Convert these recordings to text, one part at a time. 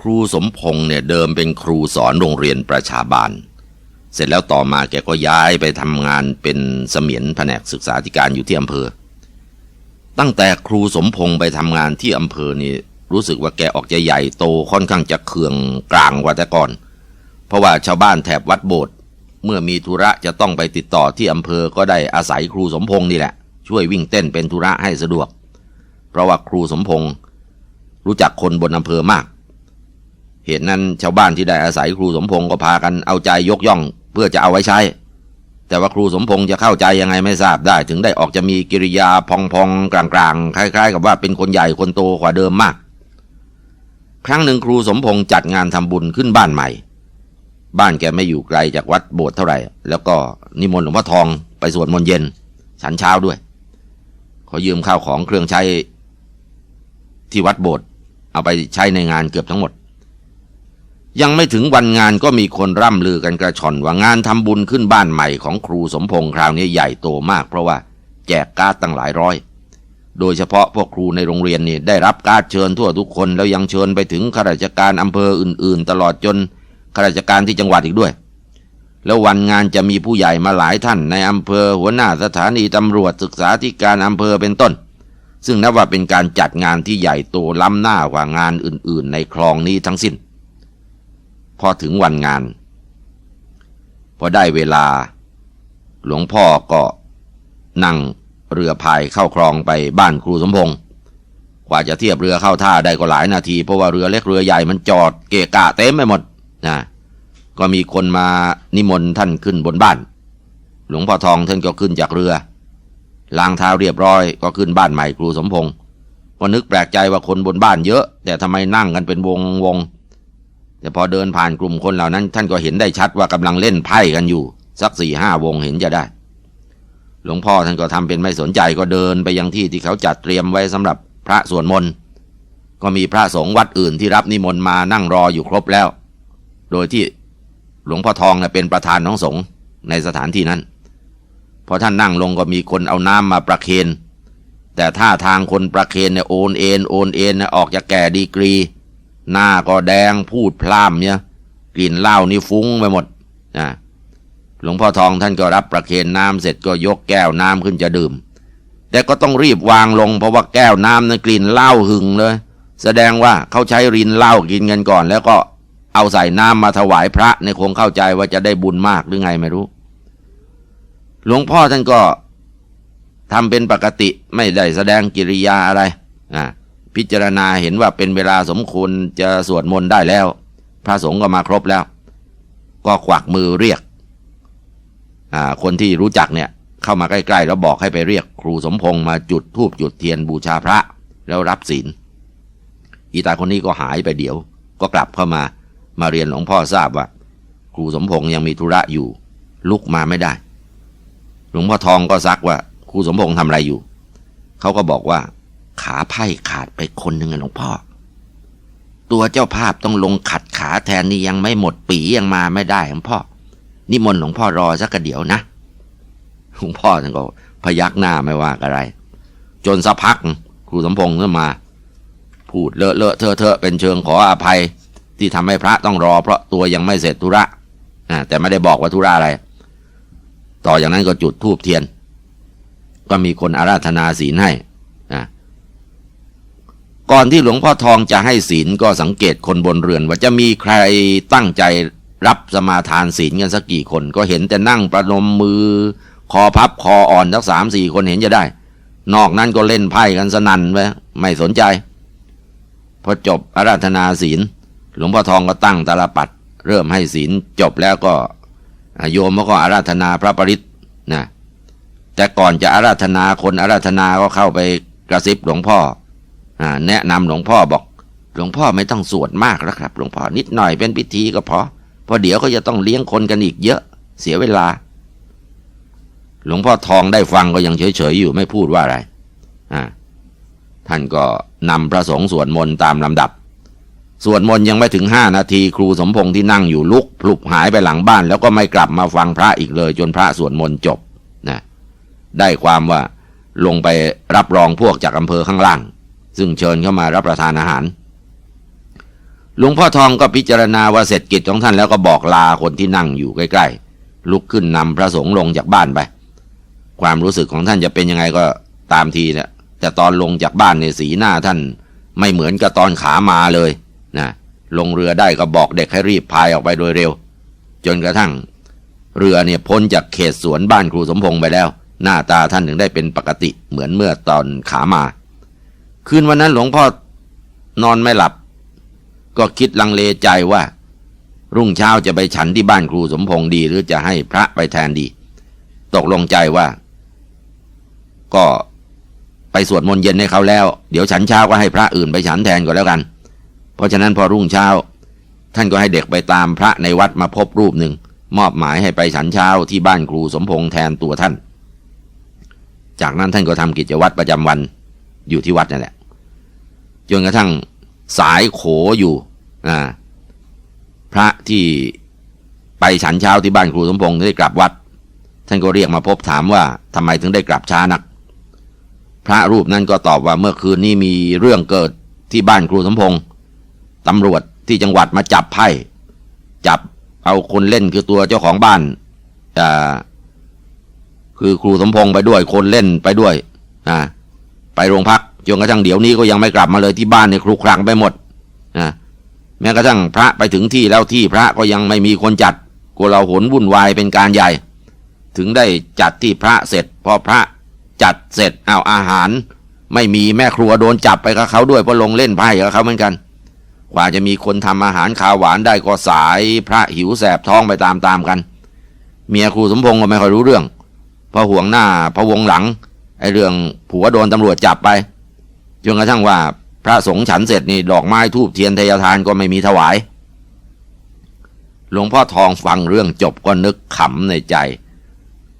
ครูสมพงษ์เนี่ยเดิมเป็นครูสอนโรงเรียนประชาบาล เสร็จแล้วต่อมาแกก็ย้ายไปทำงานเป็นเสมียนแผนกศึกษาธิการอยู่ที่อำเภอ ตั้งแต่ครูสมพงษ์ไปทำงานที่อำเภอนี่รู้สึกว่าแกออกจะใหญ่โตค่อนข้างจะเคืองกลางกว่าแต่ก่อน เพราะว่าชาวบ้านแถบวัดโบสถ์เมื่อมีธุระจะต้องไปติดต่อที่อำเภอก็ได้อาศัยครูสมพงษ์นี่แหละ ช่วยวิ่งเต้นเป็นธุระให้สะดวก เพราะว่าครูสมพงษ์รู้จักคนบนอำเภอมาก เหตุนั้นชาวบ้านที่ได้อาศัยครูสมพงษ์ก็พากันเอาใจยกย่อง เพื่อจะเอาไว้ใช้ แต่ว่าครูสมพงษ์จะเข้าใจยังไงไม่ทราบได้ ถึงได้ออกจะมีกิริยาพองๆกลางๆ คล้าย ๆ กับว่าเป็นคนใหญ่คนโตกว่าเดิมมาก ครั้งหนึ่งครูสมพงษ์จัดงานทำบุญขึ้นบ้านใหม่ บ้านแกไม่อยู่ไกลจากวัดโบสถ์เท่าไหร่ แล้วก็นิมนต์หลวงพ่อทองไปสวดมนต์เย็น ฉันเช้าด้วยขอยืมข้าวของเครื่องใช้ที่วัดโบสถ์เอาไปใช้ในงานเกือบทั้งหมด ยังไม่ถึงวันงานก็มีคนร่ำลือกันกระชอนว่างานทำบุญขึ้นบ้านใหม่ของครูสมพงษ์คราวนี้ใหญ่โตมากเพราะว่าแจกการ์ดตั้งหลายร้อย โดยเฉพาะพวกครูในโรงเรียนนี่ได้รับการ์ดเชิญทั่วทุกคนแล้วยังเชิญไปถึงข้าราชการอำเภออื่น ๆ ตลอดจนข้าราชการที่จังหวัดอีกด้วย แล้ววันงานจะมีผู้ใหญ่มาหลายท่านในอำเภอหัวหน้าสถานีตำรวจศึกษาธิการอำเภอเป็นต้น ซึ่งนับว่าเป็นการจัดงานที่ใหญ่โตล้ำหน้ากว่างานอื่น ๆ ในคลองนี้ทั้งสิ้น พอถึงวันงาน พอได้เวลา หลวงพ่อก็นั่งเรือพายเข้าคลองไปบ้านครูสมพงษ์กว่าจะเทียบเรือเข้าท่าได้ก็หลายนาที เพราะว่าเรือเล็กเรือใหญ่มันจอดเกะกะเต็มไปหมดนะก็มีคนมานิมนต์ท่านขึ้นบนบ้าน หลวงพ่อทองท่านก็ขึ้นจากเรือล้างเท้าเรียบร้อยก็ขึ้นบ้านใหม่ครูสมพงษ์ก็นึกแปลกใจว่าคนบนบ้านเยอะ แต่ทำไมนั่งกันเป็นวงวง แต่พอเดินผ่านกลุ่มคนเหล่านั้น ท่านก็เห็นได้ชัดว่ากำลังเล่นไพ่กันอยู่ สักสี่ห้าวงเห็นจะได้ หลวงพ่อท่านก็ทำเป็นไม่สนใจก็เดินไปยังที่ที่เขาจัดเตรียมไว้สำหรับพระสวดมนต์ก็มีพระสงฆ์วัดอื่นที่รับนิมนต์มานั่งรออยู่ครบแล้ว โดยที่หลวงพ่อทองเนี่ยเป็นประธานของสงฆ์ในสถานที่นั้นพอท่านนั่งลงก็มีคนเอาน้ำมาประเคนแต่ท่าทางคนประเคนเนี่ยโอนเอ็นโอนเอ็นออกจากแก่ดีกรี หน้าก็แดงพูดพล่ามเนี่ยกลิ่นเหล้านี่ฟุ้งไปหมดนะหลวงพ่อทองท่านก็รับประเคนน้ำเสร็จก็ยกแก้วน้ำขึ้นจะดื่ม แต่ก็ต้องรีบวางลงเพราะว่าแก้วน้ำนั้นกลิ่นเหล้าหึงเลย แสดงว่าเขาใช้รินเหล้ากินกันก่อน แล้วก็เอาใส่น้ำมาถวายพระในคงเข้าใจว่าจะได้บุญมากหรือไงไม่รู้ หลวงพ่อท่านก็ทำเป็นปกติไม่ได้แสดงกิริยาอะไรอ่า พิจารณาเห็นว่าเป็นเวลาสมควรจะสวดมนต์ได้แล้ว พระสงฆ์ก็มาครบแล้ว ก็กวักมือเรียกคนที่รู้จักเนี่ยเข้ามาใกล้ๆแล้วบอกให้ไปเรียก ครูสมพงษ์มาจุดธูปจุดเทียนบูชาพระแล้วรับศีลอีตาคนนี้ก็หายไปเดี๋ยว ก็กลับเข้ามามาเรียนหลวงพ่อทราบว่า ครูสมพงษ์ยังมีธุระอยู่ ลุกมาไม่ได้ หลวงพ่อทองก็ซักว่า ครูสมพงษ์ทำอะไรอยู่เขาก็บอกว่า ขาไพ่ขาดไปคนหนึ่งหลวงพ่อ ตัวเจ้าภาพต้องลงขัดขาแทนนี่ยังไม่หมดปียังมาไม่ได้หลวงพ่อ นิมนต์หลวงพ่อรอสักเดี๋ยวนะ หลวงพ่อท่านก็พยักหน้าไม่ว่าอะไร จนสักพักครูสมพงษ์ก็มา พูดเลอะเลอะเทอะเทอะเป็นเชิงขออภัย ที่ทำให้พระต้องรอ เพราะตัวยังไม่เสร็จธุระแต่ไม่ได้บอกว่าธุระอะไร ต่ออย่างนั้นก็จุดธูปเทียน ก็มีคนอาราธนาศีลให้ ก่อนที่หลวงพ่อทองจะให้ศีลก็สังเกตคนบนเรือน ว่าจะมีใครตั้งใจรับสมาทานศีลกันสักกี่คน ก็เห็นแต่นั่งประนมมือ คอพับคออ่อนสักสามสี่คนเห็นจะได้ นอกนั้นก็เล่นไพ่กันสนั่นไปไม่สนใจ พอจบอาราธนาศีล หลวงพ่อทองก็ตั้งตาลปัด เริ่มให้ศีลจบแล้วก็โยมก็อาราธนาพระปริศนะแต่ก่อนจะอาราธนาคนอาราธนาก็เข้าไปกระซิบหลวงพ่อ แนะนำหลวงพ่อบอก หลวงพ่อไม่ต้องสวดมากแล้วครับ หลวงพ่อนิดหน่อยเป็นพิธีก็พอเพราะเดี๋ยวก็จะต้องเลี้ยงคนกันอีกเยอะ เสียเวลา หลวงพ่อทองได้ฟังก็ยังเฉยๆอยู่ไม่พูดว่าอะไรอ่าท่านก็นำพระสงฆ์สวดมนต์ตามลำดับสวดมนต์ยังไม่ถึงห้านาทีครูสมพงษ์ที่นั่งอยู่ลุกพลุบหายไปหลังบ้าน แล้วก็ไม่กลับมาฟังพระอีกเลย จนพระสวดมนต์จบนะได้ความว่าลงไปรับรองพวกจากอำเภอข้างล่าง ซึ่งเชิญเข้ามารับประทานอาหารหลวงพ่อทองก็พิจารณาว่าเสร็จกิจของท่านแล้วก็บอกลาคนที่นั่งอยู่ใกล้ๆลุกขึ้นนำพระสงฆ์ลงจากบ้านไป ความรู้สึกของท่านจะเป็นยังไงก็ตามทีนะแต่ตอนลงจากบ้านเนี่ยสีหน้าท่านไม่เหมือนกับตอนขามาเลยนะลงเรือได้ก็บอกเด็กให้รีบพายออกไปโดยเร็ว จนกระทั่ง เรือเนี่ยพ้นจากเขตสวนบ้านครูสมพงษ์ไปแล้ว หน้าตาท่านถึงได้เป็นปกติเหมือนเมื่อตอนขามา คืนวันนั้นหลวงพ่อนอนไม่หลับ ก็คิดลังเลใจว่า รุ่งเช้าจะไปฉันที่บ้านครูสมพงษ์ดี หรือจะให้พระไปแทนดี ตกลงใจว่า ก็ไปสวดมนต์เย็นให้เขาแล้ว เดี๋ยวฉันเช้าก็ให้พระอื่นไปฉันแทนก็แล้วกัน เพราะฉะนั้นพอรุ่งเช้า ท่านก็ให้เด็กไปตามพระในวัดมาพบรูปหนึ่ง มอบหมายให้ไปฉันเช้าที่บ้านครูสมพงษ์แทนตัวท่าน จากนั้นท่านก็ทำกิจวัตรประจำวันอยู่ที่วัดนั่นแหละ จนกระทั่งสายโขอยู่พระที่ไปฉันเช้าที่บ้านครูสมพงษ์ได้กลับวัด ท่านก็เรียกมาพบถามว่าทำไมถึงได้กลับช้านัก พระรูปนั้นก็ตอบว่าเมื่อคืนนี้มีเรื่องเกิดที่บ้านครูสมพงษ์ตำรวจที่จังหวัดมาจับไพ่จับเอาคนเล่นคือตัวเจ้าของบ้านอ่าคือครูสมพงษ์ไปด้วยคนเล่นไปด้วยอ่าไปโรงพัก จนกระทั่งเดี๋ยวนี้ก็ยังไม่กลับมาเลยที่บ้านเนี่ยครุครังไปหมดอ่าแม้กระทั่งพระไปถึงที่แล้วที่พระก็ยังไม่มีคนจัดกลัวเราหนวุ่นวายเป็นการใหญ่ ถึงได้จัดที่พระเสร็จ พอพระจัดเสร็จเอาอาหาร ไม่มีแม่ครัวโดนจับไปกับเขาด้วยเพราะลงเล่นไพ่กับเขาเหมือนกัน กว่าจะมีคนทำอาหารขาวหวานได้ก็สายพระหิวแสบท้องไปตามๆกัน เมียครูสมพงษ์ก็ไม่ค่อยรู้เรื่องพระห่วงหน้าพะวงหลังไอ้เรื่องผัวโดนตำรวจจับไป จนกระทั่งว่าพระสงฆ์ฉันเสร็จนี่ดอกไม้ทูบเทียนทยทานก็ไม่มีถวาย หลวงพ่อทองฟังเรื่องจบก็นึกขำในใจ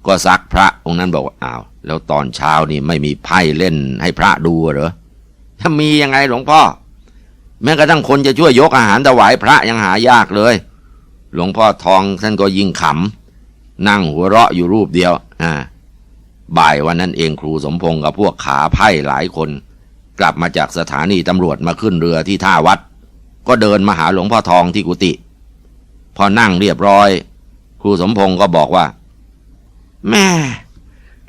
ก็ซักพระองค์นั้นบอกว่าอ้าว แล้วตอนเช้านี่ไม่มีไพ่เล่นให้พระดูเหรอถ้ามียังไงหลวงพ่อ แม้กระทั่งคนจะช่วยยกอาหารถวายพระยังหายากเลย หลวงพ่อทองท่านก็ยิ่งขำนั่งหัวเราะอยู่รูปเดียว อ่า บ่ายวันนั้นเองครูสมพงษ์กับพวกขาไพ่หลายคน กลับมาจากสถานีตำรวจมาขึ้นเรือที่ท่าวัด ก็เดินมาหาหลวงพ่อทองที่กุฏิพอนั่งเรียบร้อย ครูสมพงษ์ก็บอกว่า แม่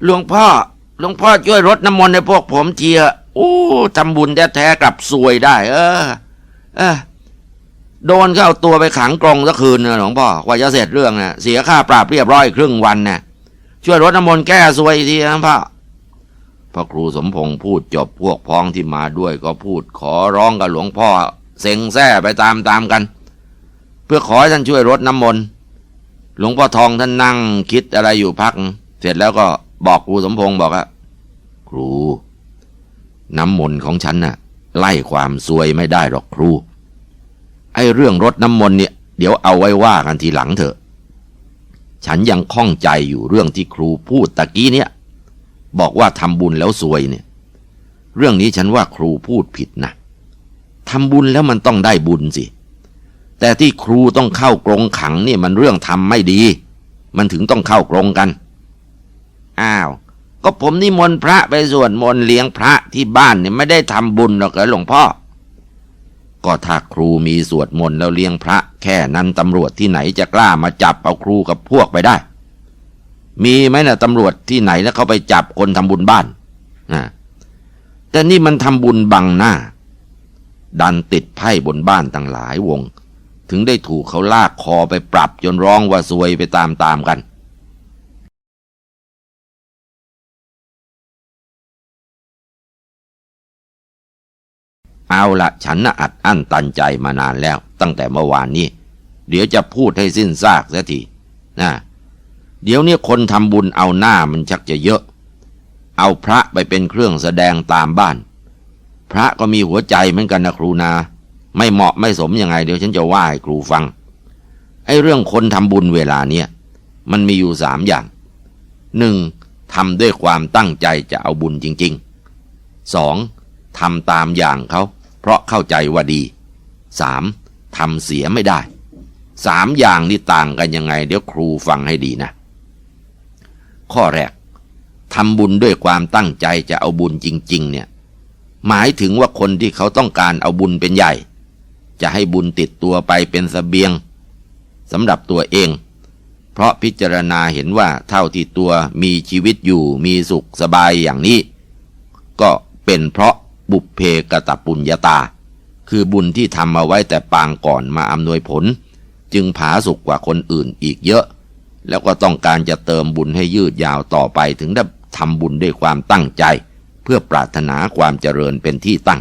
หลวงพ่อหลวงพ่อช่วยรดน้ำมนต์ให้พวกผมเทียโอ้ทำบุญแท้ๆกลับซวยได้ เออ เออโดนเข้าตัวไปขังกรงสักคืนนะหลวงพ่อกว่าจะเสร็จเรื่องนะ่ะเสียค่าปรับเรียบร้อยครึ่งวันนะ่ะช่วยรดน้ำมนต์แก้ซวยทีนะพ่อ พระครูสมพงษ์พูดจบพวกพ้องที่มาด้วยก็พูดขอร้องกับหลวงพ่อเซ็งแซ่ไปตามๆกัน เพื่อขอให้ท่านช่วยรดน้ำมนต์หลวงพ่อทองท่านนั่งคิดอะไรอยู่พัก เสร็จแล้วก็บอกครูสมพงษ์บอกว่าครู น้ำมนต์ของฉันน่ะ ไล่ความซวยไม่ได้หรอกครู ไอ้เรื่องรดน้ำมนต์เนี่ย เดี๋ยวเอาไว้ว่ากันทีหลังเถอะ ฉันยังข้องใจอยู่เรื่องที่ครูพูดตะกี้เนี่ย บอกว่าทำบุญแล้วซวยเนี่ย เรื่องนี้ฉันว่าครูพูดผิดนะทำบุญแล้วมันต้องได้บุญสิ แต่ที่ครูต้องเข้ากรงขังเนี่ยมันเรื่องทำไม่ดี มันถึงต้องเข้ากรงกัน อ้าว ก็ผมนิมนต์พระไปสวดมนต์เลี้ยงพระที่บ้านเนี่ยไม่ได้ทำบุญหรอกเหรอหลวงพ่อ ก็ถ้าครูมีสวดมนต์แล้วเลี้ยงพระ แค่นั้นตำรวจที่ไหนจะกล้ามาจับเอาครูกับพวกไปได้ มีไหมนะตำรวจที่ไหนแล้วเขาไปจับคนทำบุญบ้านนะแต่นี่มันทำบุญบังหน้า ดันติดไพ่บนบ้านตั้งหลายวง ถึงได้ถูกเขาลากคอไปปรับจนร้องว่าซวยไปตามๆกันเอาละฉันน่ะอัดอั้นตันใจมานานแล้ว ตั้งแต่เมื่อวานนี้ เดี๋ยวจะพูดให้สิ้นซากเสียทีนะ เดี๋ยวนี้คนทำบุญเอาหน้ามันชักจะเยอะ เอาพระไปเป็นเครื่องแสดงตามบ้าน พระก็มีหัวใจเหมือนกันนะครูนา ไม่เหมาะไม่สมยังไง เดี๋ยวฉันจะว่าให้ครูฟัง ไอ้เรื่องคนทำบุญเวลาเนี้ยมันมีอยู่สามอย่างหนึ่งทำด้วยความตั้งใจจะเอาบุญจริงๆสองทำตามอย่างเขาเพราะเข้าใจว่าดีสามทำเสียไม่ได้สามอย่างนี่ต่างกันยังไง เดี๋ยวครูฟังให้ดีนะ ข้อแรกทำบุญด้วยความตั้งใจจะเอาบุญจริง ๆ เนี่ย หมายถึงว่าคนที่เขาต้องการเอาบุญเป็นใหญ่ จะให้บุญติดตัวไปเป็นสเสบียงสำหรับตัวเอง เพราะพิจารณาเห็นว่าเท่าที่ตัวมีชีวิตอยู่มีสุขสบายอย่างนี้ ก็เป็นเพราะบุพเพกตปุญญาตา คือบุญที่ทำมาไว้แต่ปางก่อนมาอำนวยผล จึงผาสุกกว่าคนอื่นอีกเยอะ แล้วก็ต้องการจะเติมบุญให้ยืดยาวต่อไปถึงได้ทำบุญด้วยความตั้งใจ เพื่อปรารถนาความเจริญเป็นที่ตั้ง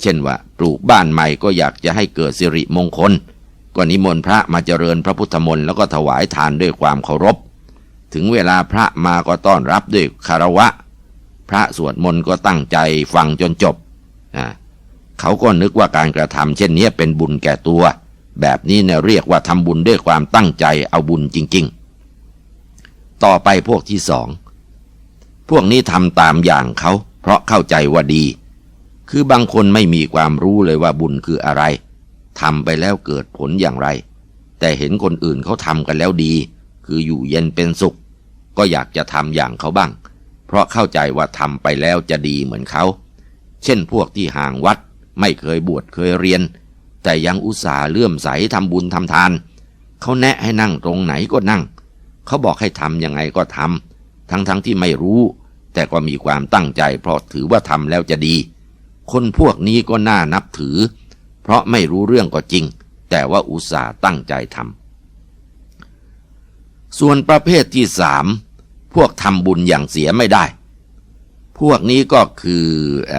เช่นว่าปลูกบ้านใหม่ก็อยากจะให้เกิดสิริมงคลก็นิมนต์พระมาเจริญพระพุทธมนต์แล้วก็ถวายทานด้วยความเคารพ ถึงเวลาพระมาก็ต้อนรับด้วยคารวะ พระสวดมนต์ก็ตั้งใจฟังจนจบอ่าเขาก็นึกว่าการกระทำเช่นนี้เป็นบุญแก่ตัว แบบนี้เนี่ยเรียกว่าทำบุญด้วยความตั้งใจเอาบุญจริง ๆ ต่อไปพวกที่สอง พวกนี้ทำตามอย่างเขาเพราะเข้าใจว่าดี คือบางคนไม่มีความรู้เลยว่าบุญคืออะไรทำไปแล้วเกิดผลอย่างไร แต่เห็นคนอื่นเขาทำกันแล้วดี คืออยู่เย็นเป็นสุข ก็อยากจะทำอย่างเขาบ้าง เพราะเข้าใจว่าทำไปแล้วจะดีเหมือนเขา เช่นพวกที่ห่างวัด ไม่เคยบวชเคยเรียน แต่ยังอุตส่าห์เลื่อมใสทำบุญทำทาน เขาแนะให้นั่งตรงไหนก็นั่ง เขาบอกให้ทำยังไงก็ทำทั้งๆทที่ไม่รู้ แต่ก็มีความตั้งใจเพราะถือว่าทำแล้วจะดี คนพวกนี้ก็น่านับถือ เพราะไม่รู้เรื่องก็จริง แต่ว่าอุตส่าห์ตั้งใจทำส่วนประเภทที่สามพวกทำบุญอย่างเสียไม่ได้ พวกนี้ก็คืออ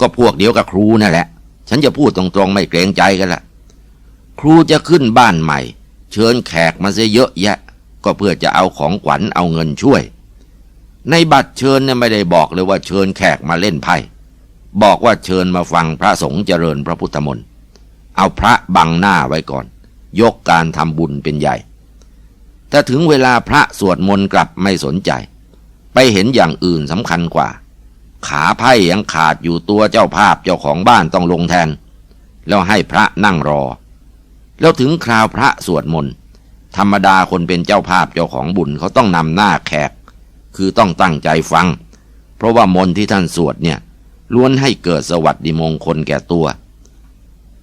ก็พวกเดียวกับครูนั่นแหละ ฉันจะพูดตรงๆไม่เกรงใจกันละครูจะขึ้นบ้านใหม่ เชิญแขกมาเสียเยอะแยะ ก็เพื่อจะเอาของขวัญเอาเงินช่วย ในบัตรเชิญเนี่ยไม่ได้บอกเลยว่าเชิญแขกมาเล่นไพ่บอกว่าเชิญมาฟังพระสงฆ์เจริญพระพุทธมนต์เอาพระบังหน้าไว้ก่อน ยกการทำบุญเป็นใหญ่ แต่ถึงเวลาพระสวดมนต์กลับไม่สนใจ ไปเห็นอย่างอื่นสำคัญกว่า ขาไพ่ยังขาดอยู่ตัวเจ้าภาพเจ้าของบ้านต้องลงแทน แล้วให้พระนั่งรอ แล้วถึงคราวพระสวดมนต์ธรรมดาคนเป็นเจ้าภาพเจ้าของบุญเขาต้องนำหน้าแขก คือต้องตั้งใจฟัง เพราะว่ามนที่ท่านสวดเนี่ยล้วนให้เกิดสวัสดิมงคลแก่ตัว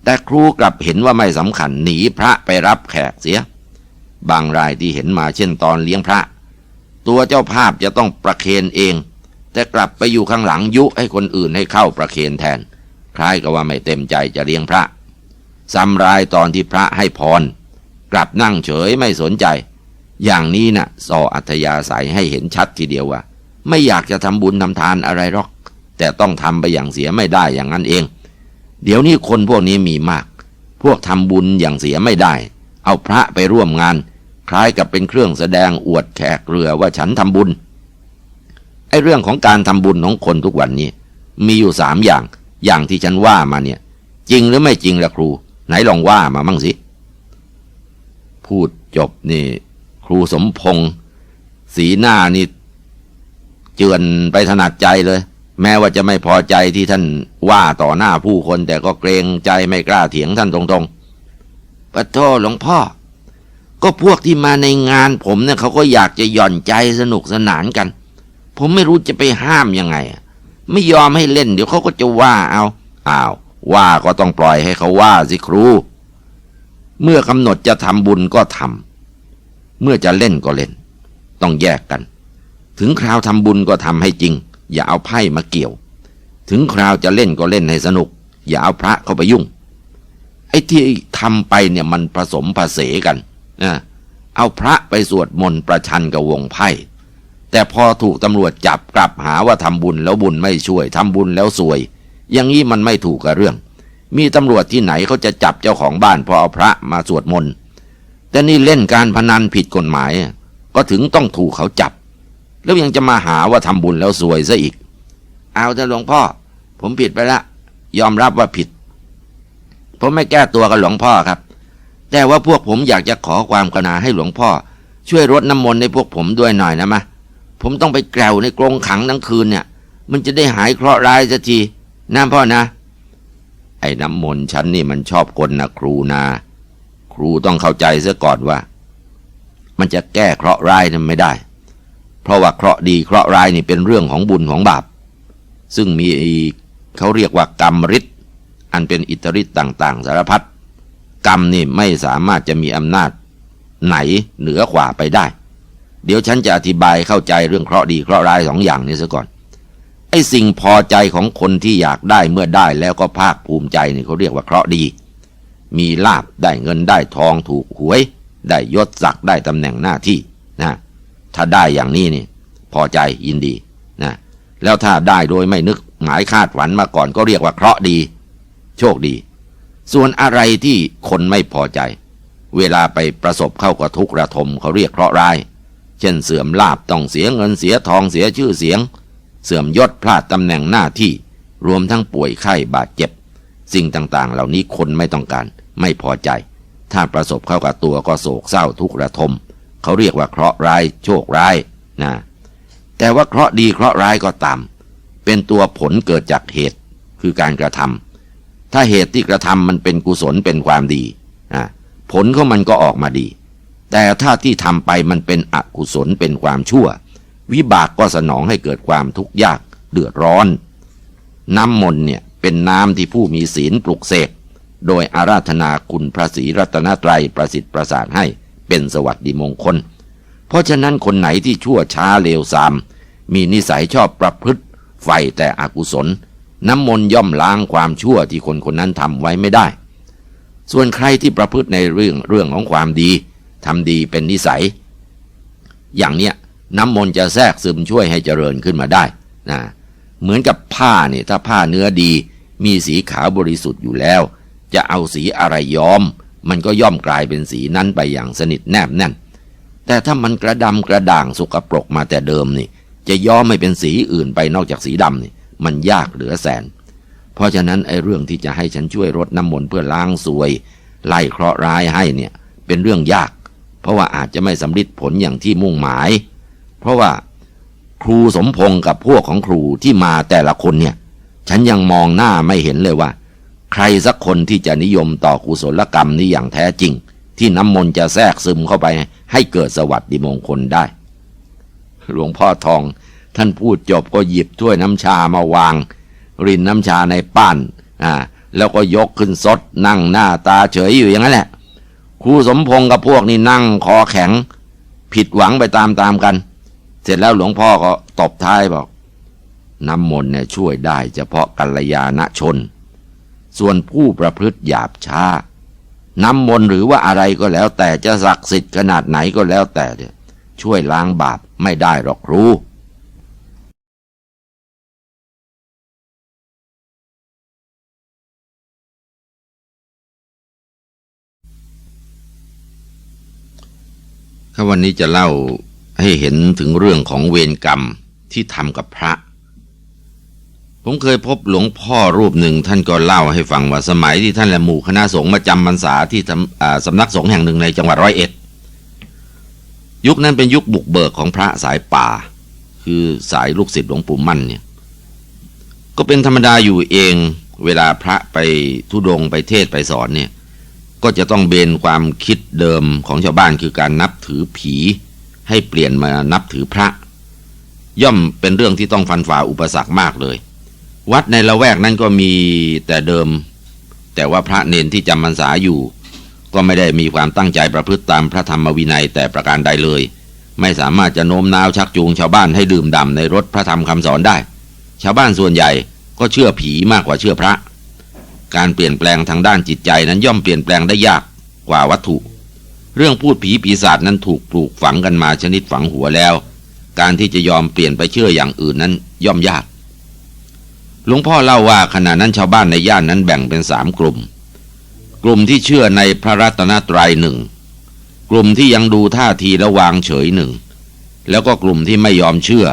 แต่ครูกลับเห็นว่าไม่สำคัญหนีพระไปรับแขกเสีย บางรายที่เห็นมาเช่นตอนเลี้ยงพระ ตัวเจ้าภาพจะต้องประเคนเอง แต่กลับไปอยู่ข้างหลังยุให้คนอื่นให้เข้าประเคนแทน คล้ายกับว่าไม่เต็มใจจะเลี้ยงพระซ้ำรายตอนที่พระให้พร กลับนั่งเฉยไม่สนใจ อย่างนี้นะ่ะสออัธยาศัยให้เห็นชัดทีเดียวว่า ไม่อยากจะทำบุญทำทานอะไรหรอก แต่ต้องทำไปอย่างเสียไม่ได้อย่างนั้นเอง เดี๋ยวนี้คนพวกนี้มีมาก พวกทำบุญอย่างเสียไม่ได้ เอาพระไปร่วมงาน คล้ายกับเป็นเครื่องแสดงอวดแขกเรือว่าฉันทำบุญ ไอ้เรื่องของการทำบุญของคนทุกวันนี้ มีอยู่สามอย่างอย่างที่ฉันว่ามาเนี่ย จริงหรือไม่จริงล่ะครู ไหนลองว่ามามั่งสิ พูดจบนี่ ครูสมพงศ์สีหน้านี่ เจือนไปถนัดใจเลย แม้ว่าจะไม่พอใจที่ท่านว่าต่อหน้าผู้คน แต่ก็เกรงใจไม่กล้าเถียงท่านตรงๆปะโทหลวงพ่อ ก็พวกที่มาในงานผมเนี่ยเขาก็อยากจะหย่อนใจสนุกสนานกัน ผมไม่รู้จะไปห้ามยังไง ไม่ยอมให้เล่น เดี๋ยวเขาก็จะว่าเอาอ้าวว่าก็ต้องปล่อยให้เขาว่าสิครู เมื่อกำหนดจะทำบุญก็ทำเมื่อจะเล่นก็เล่น ต้องแยกกัน ถึงคราวทำบุญก็ทำให้จริง อย่าเอาไพ่มาเกี่ยว ถึงคราวจะเล่นก็เล่นให้สนุก อย่าเอาพระเข้าไปยุ่ง ไอ้ที่ทำไปเนี่ยมันผสมผสมกันนะเอาพระไปสวดมนต์ประชันกับวงไพ่ แต่พอถูกตำรวจจับกลับหาว่าทำบุญแล้วบุญไม่ช่วยทำบุญแล้วสวย อย่างนี้มันไม่ถูกกับเรื่อง มีตำรวจที่ไหนเขาจะจับเจ้าของบ้านพอเอาพระมาสวดมนต์แต่นี่เล่นการพนันผิดกฎหมาย ก็ถึงต้องถูกเขาจับ แล้วยังจะมาหาว่าทำบุญแล้วสวยซะอีก เอาแต่หลวงพ่อ ผมผิดไปละ ยอมรับว่าผิด ผมไม่แก้ตัวกับหลวงพ่อครับ แต่ว่าพวกผมอยากจะขอความกรุณาให้หลวงพ่อ ช่วยรดน้ำมนต์ให้พวกผมด้วยหน่อยนะมะ ผมต้องไปแกวในกรงขังทั้งคืนเนี่ย มันจะได้หายเคราะห์ร้ายสักทีนะพ่อนะ ไอ้น้ำมนต์ฉันนี่มันชอบกลนะครูนา ครูต้องเข้าใจซะก่อนว่า มันจะแก้เคราะห์ร้ายนั้นไม่ได้ เพราะว่าเคราะห์ดีเคราะห์ร้ายนี่เป็นเรื่องของบุญของบาป ซึ่งมีเขาเรียกว่ากรรมฤทธิ์อันเป็นอิทธิฤทธิ์ต่าง ๆ สารพัดกรรมนี่ไม่สามารถจะมีอำนาจไหนเหนือกว่าไปได้ เดี๋ยวฉันจะอธิบายเข้าใจเรื่องเคราะห์ดีเคราะห์ร้ายสองอย่างนี้ซะก่อน ไอ้สิ่งพอใจของคนที่อยากได้เมื่อได้แล้วก็ภาคภูมิใจนี่เขาเรียกว่าเคราะห์ดี มีลาบได้เงินได้ทองถูกหวย ได้ยศศักดิ์ได้ตำแหน่งหน้าที่นะถ้าได้อย่างนี้นี่ พอใจยินดีนะแล้วถ้าได้โดยไม่นึกหมายคาดฝันมาก่อนก็เรียกว่าเคราะห์ดี โชคดี ส่วนอะไรที่คนไม่พอใจ เวลาไปประสบเข้ากับทุกข์ระทมเขาเรียกเคราะห์ร้าย เช่นเสื่อมลาบต้องเสียเงินเสียทองเสียชื่อเสียง เสื่อมยศพลาดตำแหน่งหน้าที่ รวมทั้งป่วยไข้บาดเจ็บ สิ่งต่างๆ เหล่านี้คนไม่ต้องการ ไม่พอใจ ถ้าประสบเข้ากับตัวก็โศกเศร้าทุกข์ระทม เขาเรียกว่าเคราะห์ร้ายโชคร้ายนะแต่ว่าเคราะห์ดีเคราะห์ร้ายก็ตาม เป็นตัวผลเกิดจากเหตุคือการกระทำถ้าเหตุที่กระทำมันเป็นกุศลเป็นความดีนะผลของมันก็ออกมาดี แต่ถ้าที่ทำไปมันเป็นอกุศลเป็นความชั่ว วิบากก็สนองให้เกิดความทุกข์ยากเดือดร้อน น้ำมนต์เนี่ยเป็นน้ำที่ผู้มีศีลปลุกเสกโดยอาราธนาคุณพระศรีรัตนตรัยประสิทธิ์ประสาทให้เป็นสวัสดิมงคล เพราะฉะนั้นคนไหนที่ชั่วช้าเลวทราม มีนิสัยชอบประพฤติไฟแต่อกุศล น้ำมนต์ย่อมล้างความชั่วที่คนคนนั้นทำไว้ไม่ได้ ส่วนใครที่ประพฤติในเรื่องเรื่องของความดี ทำดีเป็นนิสัย อย่างเนี้ยน้ำมนต์จะแทรกซึมช่วยให้เจริญขึ้นมาได้นะเหมือนกับผ้าเนี่ยถ้าผ้าเนื้อดี มีสีขาวบริสุทธิ์อยู่แล้ว จะเอาสีอะไรย้อม มันก็ย่อมกลายเป็นสีนั้นไปอย่างสนิทแนบแน่น แต่ถ้ามันกระดำกระด่างสกปรกมาแต่เดิมนี่ จะย้อมไม่เป็นสีอื่นไปนอกจากสีดำนี่มันยากเหลือแสน เพราะฉะนั้นไอ้เรื่องที่จะให้ฉันช่วยรดน้ำมนต์เพื่อล้างสวย ไล่เคราะห์ร้ายให้เนี่ย เป็นเรื่องยาก เพราะว่าอาจจะไม่สำเร็จผลอย่างที่มุ่งหมาย เพราะว่าครูสมพงษ์กับพวกของครูที่มาแต่ละคนเนี่ย ฉันยังมองหน้าไม่เห็นเลยว่า ใครสักคนที่จะนิยมต่อกุศลกรรมนี้อย่างแท้จริง ที่น้ำมนต์จะแทรกซึมเข้าไปให้เกิดสวัสดิมงคลได้ หลวงพ่อทองท่านพูดจบก็หยิบถ้วยน้ำชามาวาง รินน้ำชาในป้านอ่าแล้วก็ยกขึ้นซดนั่งหน้าตาเฉยอยู่อย่างนั้นแหละ ครูสมพงษ์กับพวกนี่นั่งคอแข็ง ผิดหวังไปตามๆกัน เสร็จแล้วหลวงพ่อก็ตบท้ายบอก น้ำมนต์เนี่ยช่วยได้เฉพาะกัลยาณชน ส่วนผู้ประพฤติหยาบช้า น้ำมนต์หรือว่าอะไรก็แล้วแต่จะศักดิ์สิทธิ์ขนาดไหนก็แล้วแต่เนี่ยช่วยล้างบาปไม่ได้หรอกครู ถ้าวันนี้จะเล่าให้เห็นถึงเรื่องของเวรกรรมที่ทำกับพระ ผมเคยพบหลวงพ่อรูปหนึ่งท่านก็เล่าให้ฟังว่าสมัยที่ท่านและหมู่คณะสงฆ์มาจำพรรษาที่สำนักสงฆ์แห่งหนึ่งในจังหวัดร้อยเอ็ด ยุคนั้นเป็นยุคบุกเบิกของพระสายป่า คือสายลูกศิษย์หลวงปู่มั่นเนี่ย ก็เป็นธรรมดาอยู่เองเวลาพระไปทุดงไปเทศไปสอนเนี่ย ก็จะต้องเบนความคิดเดิมของชาวบ้านคือการนับถือผี ให้เปลี่ยนมานับถือพระ ย่อมเป็นเรื่องที่ต้องฟันฝ่าอุปสรรคมากเลย วัดในละแวกนั้นก็มีแต่เดิม แต่ว่าพระเนนที่จำพรรษาอยู่ ก็ไม่ได้มีความตั้งใจประพฤติตามพระธรรมวินัยแต่ประการใดเลย ไม่สามารถจะโน้มน้าวชักจูงชาวบ้านให้ดื่มด่ำในรถพระธรรมคำสอนได้ ชาวบ้านส่วนใหญ่ก็เชื่อผีมากกว่าเชื่อพระ การเปลี่ยนแปลงทางด้านจิตใจนั้นย่อมเปลี่ยนแปลงได้ยากกว่าวัตถุ เรื่องพูดผีปีศาจนั้นถูกปลูกฝังกันมาชนิดฝังหัวแล้ว การที่จะยอมเปลี่ยนไปเชื่ออย่างอื่นนั้นย่อมยากหลวงพ่อเล่าว่าขณะนั้นชาวบ้านในย่านนั้นแบ่งเป็นสามกลุ่ม กลุ่มที่เชื่อในพระรัตนตรัยหนึ่งกลุ่มที่ยังดูท่าทีและวางเฉยหนึ่งแล้วก็กลุ่มที่ไม่ยอมเชื่อ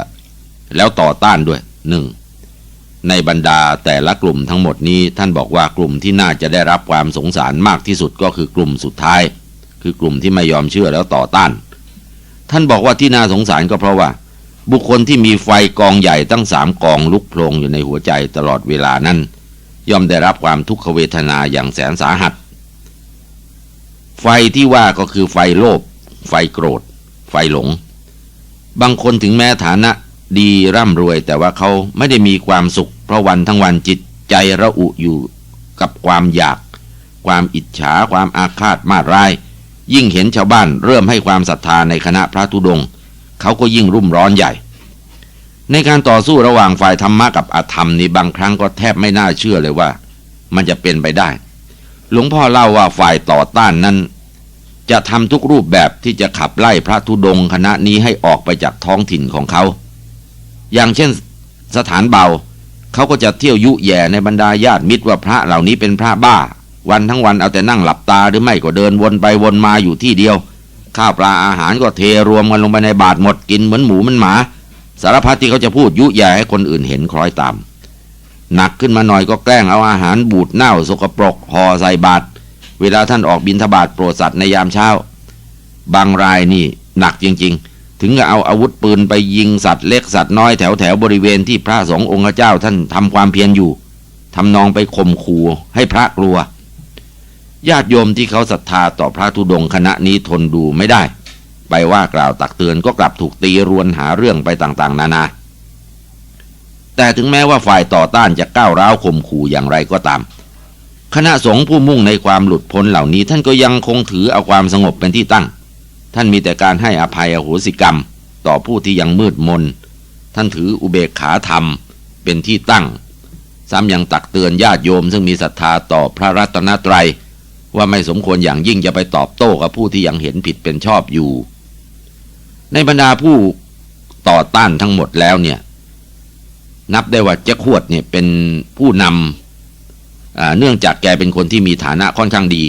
แล้วต่อต้านด้วยหนึ่ง ในบรรดาแต่ละกลุ่มทั้งหมดนี้ท่านบอกว่ากลุ่มที่น่าจะได้รับความสงสารมากที่สุดก็คือกลุ่มสุดท้าย คือกลุ่มที่ไม่ยอมเชื่อแล้วต่อต้าน ท่านบอกว่าที่น่าสงสารก็เพราะว่า บุคคลที่มีไฟกองใหญ่ตั้งสามกองลุกโพลงอยู่ในหัวใจตลอดเวลานั้น ย่อมได้รับความทุกขเวทนาอย่างแสนสาหัส ไฟที่ว่าก็คือไฟโลภไฟโกรธ ไฟหลง บางคนถึงแม้ฐานะ ดีร่ำรวย แต่ว่าเขาไม่ได้มีความสุข เพราะวันทั้งวันจิตใจระอุอยู่กับความอยาก ความอิจฉาความอาฆาตมาร้าย ยิ่งเห็นชาวบ้านเริ่มให้ความศรัทธาในคณะพระธุดงเขาก็ยิ่งรุ่มร้อนใหญ่ ในการต่อสู้ระหว่างฝ่ายธรรมะกับอธรรมนี่บางครั้งก็แทบไม่น่าเชื่อเลยว่า มันจะเป็นไปได้ หลวงพ่อเล่าว่าฝ่ายต่อต้านนั้นจะทำทุกรูปแบบที่จะขับไล่พระธุดงคณะนี้ให้ออกไปจากท้องถิ่นของเขา อย่างเช่นสถานเบาเขาก็จะเที่ยวยุแย่ในบรรดาญาติมิตรว่าพระเหล่านี้เป็นพระบ้า วันทั้งวันเอาแต่นั่งหลับตาหรือไม่ก็เดินวนไปวนมาอยู่ที่เดียว ข้าวปลาอาหารก็เทรวมกันลงไปในบาตรหมดกินเหมือนหมูเหมือนหมา สารพัดที่เขาจะพูดยุแย่ให้คนอื่นเห็นคล้อยตามหนักขึ้นมาหน่อยก็แกล้งเอาอาหารบูดเน่าสกปรกห่อใส่บาตรเวลาท่านออกบิณฑบาตโปรดสัตว์ในยามเช้า บางรายนี่หนักจริงๆ ถึงกับเอาอาวุธปืนไปยิงสัตว์เล็กสัตว์น้อยแถวแถวบริเวณที่พระสงฆ์องค์เจ้าท่านทำความเพียรอยู่ทำนองไปข่มขู่ให้พระกลัว ญาติโยมที่เขาศรัทธาต่อพระธุดงค์คณะนี้ทนดูไม่ได้ ไปว่ากล่าวตักเตือนก็กลับถูกตีรวนหาเรื่องไปต่างๆ นานา แต่ถึงแม้ว่าฝ่ายต่อต้านจะก้าวร้าวข่มขู่อย่างไรก็ตาม คณะสงฆ์ผู้มุ่งในความหลุดพ้นเหล่านี้ท่านก็ยังคงถือเอาความสงบเป็นที่ตั้ง ท่านมีแต่การให้อภัยอโหสิกรรม ต่อผู้ที่ยังมืดมน ท่านถืออุเบกขาธรรมเป็นที่ตั้ง ซ้ำยังตักเตือนญาติโยมซึ่งมีศรัทธาต่อพระรัตนตรัย ว่าไม่สมควรอย่างยิ่งจะไปตอบโต้กับผู้ที่ยังเห็นผิดเป็นชอบอยู่ ในบรรดาผู้ต่อต้านทั้งหมดแล้วเนี่ยนับได้ว่าเจ้าขวดเนี่ยเป็นผู้นำเนื่องจากแกเป็นคนที่มีฐานะค่อนข้างดี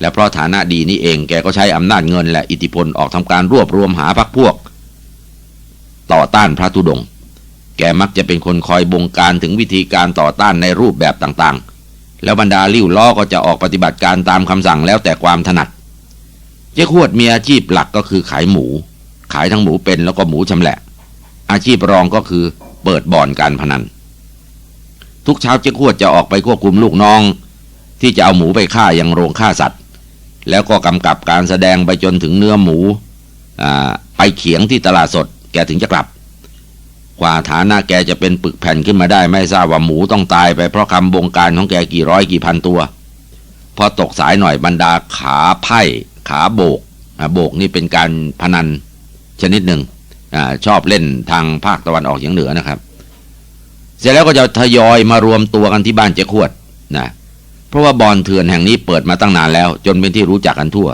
และเพราะฐานะดีนี่เองแกก็ใช้อำนาจเงินและอิทธิพลออกทำการรวบรวมหาพรรคพวก ต่อต้านพระธุดง แกมักจะเป็นคนคอยบงการถึงวิธีการต่อต้านในรูปแบบต่างๆ แล้วบรรดาลิ้วล้อก็จะออกปฏิบัติการตามคำสั่งแล้วแต่ความถนัด เจ๊ขวดมีอาชีพหลักก็คือขายหมู ขายทั้งหมูเป็นแล้วก็หมูชำแหละ อาชีพรองก็คือเปิดบ่อนการพนัน ทุกเช้าเจ๊ขวดจะออกไปควบคุมลูกน้อง ที่จะเอาหมูไปฆ่ายังโรงฆ่าสัตว์ แล้วก็กำกับการแสดงไปจนถึงเนื้อหมูไปเขียงที่ตลาดสด แกถึงจะกลับ กว่าฐานะแกจะเป็นปึกแผ่นขึ้นมาได้ไม่ทราบว่าหมูต้องตายไปเพราะคำบงการของแกกี่ร้อยกี่พันตัว พอตกสายหน่อยบรรดาขาไพ่ขาโบกโบกนี่เป็นการพนันชนิดหนึ่งอชอบเล่นทางภาคตะวันออกเฉียงเหนือนะครับ เสร็จแล้วก็จะทยอยมารวมตัวกันที่บ้านเจ๊ขวดนะ เพราะว่าบอลเถื่อนแห่งนี้เปิดมาตั้งนานแล้ว จนเป็นที่รู้จักกันทั่ว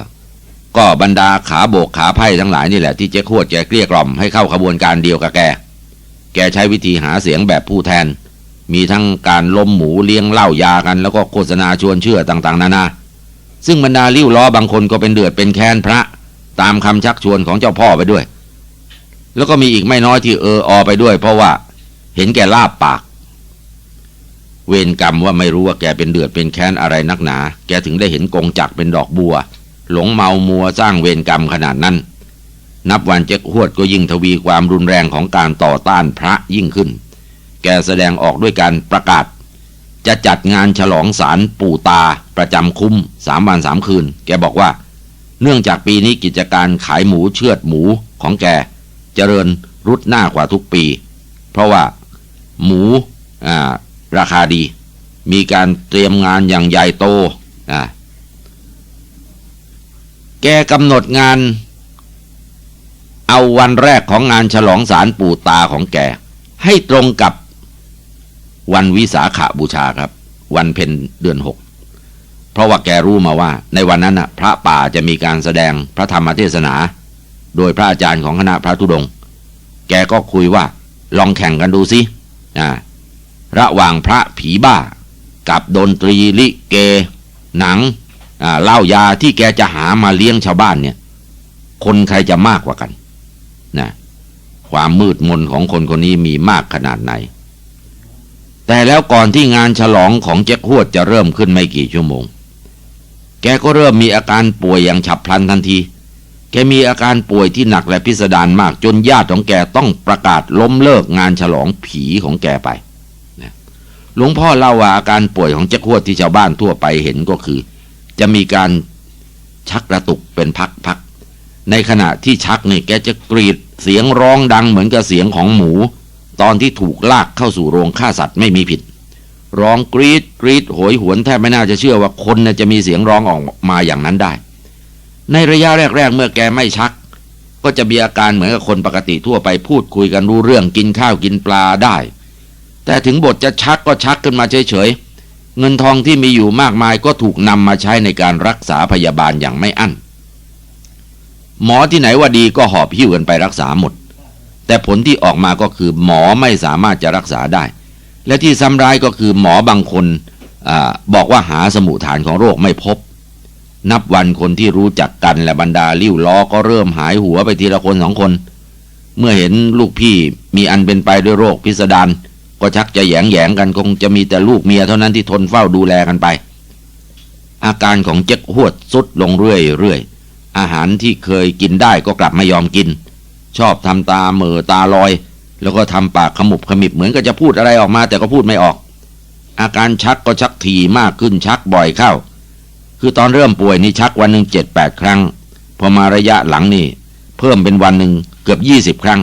ก็บรรดาขาโบกขาไพ่ทั้งหลายนี่แหละที่เจ๊ขวดแกเกลี้ยกล่อมให้เข้าขบวนการเดียวกับแก แกใช้วิธีหาเสียงแบบผู้แทน มีทั้งการล้มหมูเลี้ยงเหล้ายากัน แล้วก็โฆษณาชวนเชื่อต่างๆ นานา ซึ่งบรรดาลิ้วล้อบางคนก็เป็นเดือดเป็นแค้นพระ ตามคำชักชวนของเจ้าพ่อไปด้วย แล้วก็มีอีกไม่น้อยที่เอออไปด้วย เพราะว่าเห็นแกลาบปาก เวรกรรมว่าไม่รู้ว่าแกเป็นเดือดเป็นแค้นอะไรนักหนา แกถึงได้เห็นกงจักเป็นดอกบัว หลงเมามัวสร้างเวรกรรมขนาดนั้น นับวันเจ๊กหวดก็ยิ่งทวีความรุนแรงของการต่อต้านพระยิ่งขึ้น แกแสดงออกด้วยการประกาศ จะจัดงานฉลองสารปู่ตา ประจำคุ้มสามวันสามคืน แกบอกว่า เนื่องจากปีนี้กิจการขายหมูเชือดหมูของแกเจริญรุดหน้ากว่าทุกปี เพราะว่า หมูอ่า ราคาดี มีการเตรียมงานอย่างใหญ่โตอ่าแกกำหนดงาน เอาวันแรกของงานฉลองสารปู่ตาของแก ให้ตรงกับวันวิสาขาบูชาครับ วันเพ็ญเดือนหกเพราะว่าแกรู้มาว่า ในวันนั้นน่ะพระป่าจะมีการแสดงพระธรรมเทศนา โดยพระอาจารย์ของคณะพระธุดง แกก็คุยว่า ลองแข่งกันดูสิอ่า ระหว่างพระผีบ้า กับดนตรีลิเก หนังเหล้ายาที่แกจะหามาเลี้ยงชาวบ้านเนี่ย คนใครจะมากกว่ากันนะความมืดมนของคนคนนี้มีมากขนาดไหน แต่แล้วก่อนที่งานฉลองของเจ๊กฮวดจะเริ่มขึ้นไม่กี่ชั่วโมง แกก็เริ่มมีอาการป่วยอย่างฉับพลันทันทีแกมีอาการป่วยที่หนักและพิสดารมากจนญาติของแกต้องประกาศล้มเลิกงานฉลองผีของแกไป หลวงพ่อเล่าว่าอาการป่วยของเจ๊กฮวดที่ชาวบ้านทั่วไปเห็นก็คือ จะมีการชักกระตุกเป็นพักๆในขณะที่ชักเนี่ยแกจะกรีดเสียงร้องดังเหมือนกับเสียงของหมู ตอนที่ถูกลากเข้าสู่โรงฆ่าสัตว์ไม่มีผิด ร้องกรีดกรีดโหยหวนแทบไม่น่าจะเชื่อว่าคนน่จะมีเสียงร้องออกมาอย่างนั้นได้ ในระยะแรก ๆ เมื่อแกไม่ชัก ก็จะมีอาการเหมือนกับคนปกติทั่วไปพูดคุยกันรู้เรื่องกินข้าวกินปลาได้ แต่ถึงบทจะชักก็ชักขึ้นมาเฉยๆ เงินทองที่มีอยู่มากมายก็ถูกนำมาใช้ในการรักษาพยาบาลอย่างไม่อั้น หมอที่ไหนว่าดีก็หอบหิ้วกันไปรักษาหมด แต่ผลที่ออกมาก็คือหมอไม่สามารถจะรักษาได้ และที่ซ้ำร้ายก็คือหมอบางคนอบอกว่าหาสมุฐานของโรคไม่พบ นับวันคนที่รู้จักกันและบรรดาลิ้วล้อก็เริ่มหายหัวไปทีละคนสองคน เมื่อเห็นลูกพี่มีอันเป็นไปด้วยโรคพิสดาร ก็ชักจะแยงแยงกันคงจะมีแต่ลูกเมียเท่านั้นที่ทนเฝ้าดูแลกันไป อาการของเจ๊กหวดสุดลงเรื่อยๆอาหารที่เคยกินได้ก็กลับไม่ยอมกิน ชอบทำตาเหม่อตาลอย แล้วก็ทำปากขมุบขมิบเหมือนกับจะพูดอะไรออกมา แต่ก็พูดไม่ออก อาการชักก็ชักถี่มากขึ้นชักบ่อยเข้า คือตอนเริ่มป่วยนี่ชักวันหนึ่งเจ็ดแปดครั้ง พอมาระยะหลังนี่เพิ่มเป็นวันหนึ่งเกือบยี่สิบครั้ง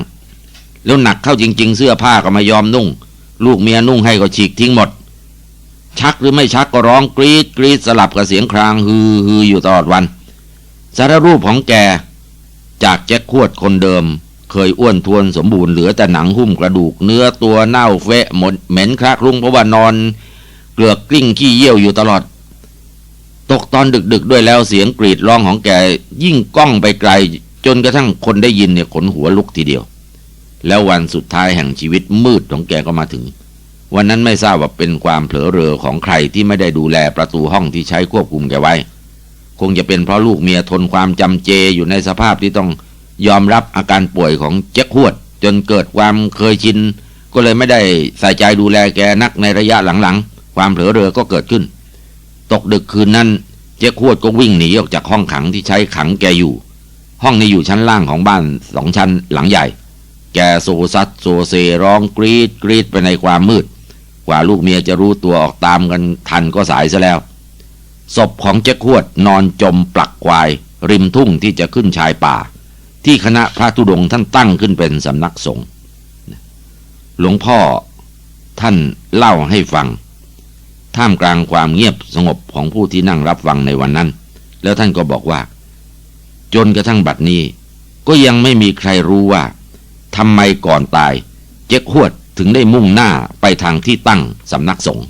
แล้วหนักเข้าจริง ๆ เสื้อผ้าก็ไม่ยอมนุ่ง ลูกเมียนุ่งให้ก็ฉีกทิ้งหมด ชักหรือไม่ชักก็ร้องกรีดกรีดสลับกับเสียงครางฮือฮืออยู่ตลอดวัน สารรูปของแก จากแจ็คขวดคนเดิม เคยอ้วนทวนสมบูรณ์เหลือแต่หนังหุ้มกระดูกเนื้อตัวเน่าเฟะหมดเหม็นครากรุงเพราะว่านอน เกลือกกลิ้งขี้เยี่ยวอยู่ตลอด ตกตอนดึกๆด้วยแล้วเสียงกรีดร้องของแกยิ่งก้องไปไกล จนกระทั่งคนได้ยินเนี่ยขนหัวลุกทีเดียว แล้ววันสุดท้ายแห่งชีวิตมืดของแกก็มาถึง วันนั้นไม่ทราบว่าเป็นความเผลอเรอของใครที่ไม่ได้ดูแลประตูห้องที่ใช้ควบคุมแกไว้ คงจะเป็นเพราะลูกเมียทนความจำเจอยู่ในสภาพที่ต้องยอมรับอาการป่วยของเจ๊กฮวด จนเกิดความเคยชิน ก็เลยไม่ได้ใส่ใจดูแลแกนักในระยะหลังๆ ความเผลอเรอก็เกิดขึ้น ตกดึกคืนนั้นเจ๊กฮวดก็วิ่งหนีออกจากห้องขังที่ใช้ขังแกอยู่ ห้องนี้อยู่ชั้นล่างของบ้านสองชั้นหลังใหญ่ แกโซซัดโซเซร้องกรีดกรีดไปในความมืด กว่าลูกเมียจะรู้ตัวออกตามกันทันก็สายซะแล้ว ศพของเจ๊ขวดนอนจมปลักควาย ริมทุ่งที่จะขึ้นชายป่า ที่คณะพระธุดงท่านตั้งขึ้นเป็นสำนักสงฆ์หลวงพ่อท่านเล่าให้ฟัง ท่ามกลางความเงียบสงบของผู้ที่นั่งรับฟังในวันนั้น แล้วท่านก็บอกว่า จนกระทั่งบัดนี้ ก็ยังไม่มีใครรู้ว่า ทำไมก่อนตาย เจ๊กฮวดถึงได้มุ่งหน้าไปทางที่ตั้งสำนักสงฆ์